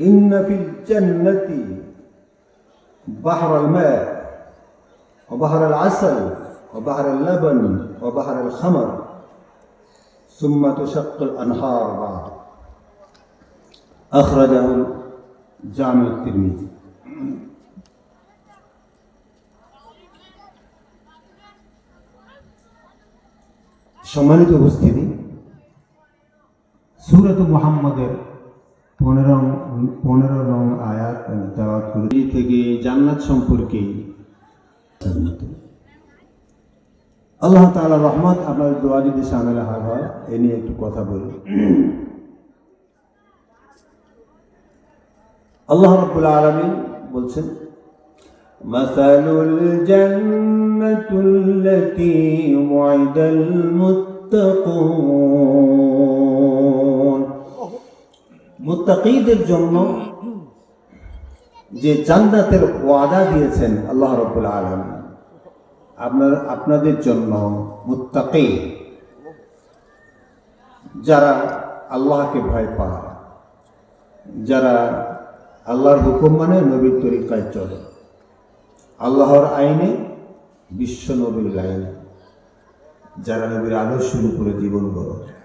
إن في الجنة بحر الماء وبحر العسل وبحر اللبن وبحر الخمر ثم تشق الأنهار بعد أخرجه جامع الترمذي সম্মানিত উপস্থিতি সুরত মোহাম্মদের পনেরো পনেরো নং আয়াত আমি তেলাওয়াত করি এই থেকে জান্নাত সম্পর্কে জান্নাত। আল্লাহ তাআলা রহমত আপনার দোয়া যদি সামনে হার হয় এ নিয়ে একটু কথা বলি আল্লাহ রাব্বুল আলামিন বলছেন مثل الجنة التي وعد المتقون মুত্তাকিদের জন্য যে জান্নাতের ওয়াদা দিয়েছেন আল্লাহ রাব্বুল আলামিন, আপনার, আপনাদের জন্য মুত্তাকি, যারা আল্লাহকে ভয় পায়, যারা আল্লাহর হুকুম মানে নবীর তরিকায় চলে, আল্লাহর আইনে, বিশ্ব নবীর লাইনে, যারা নবীর আদর্শের উপরে জীবন গড়ে।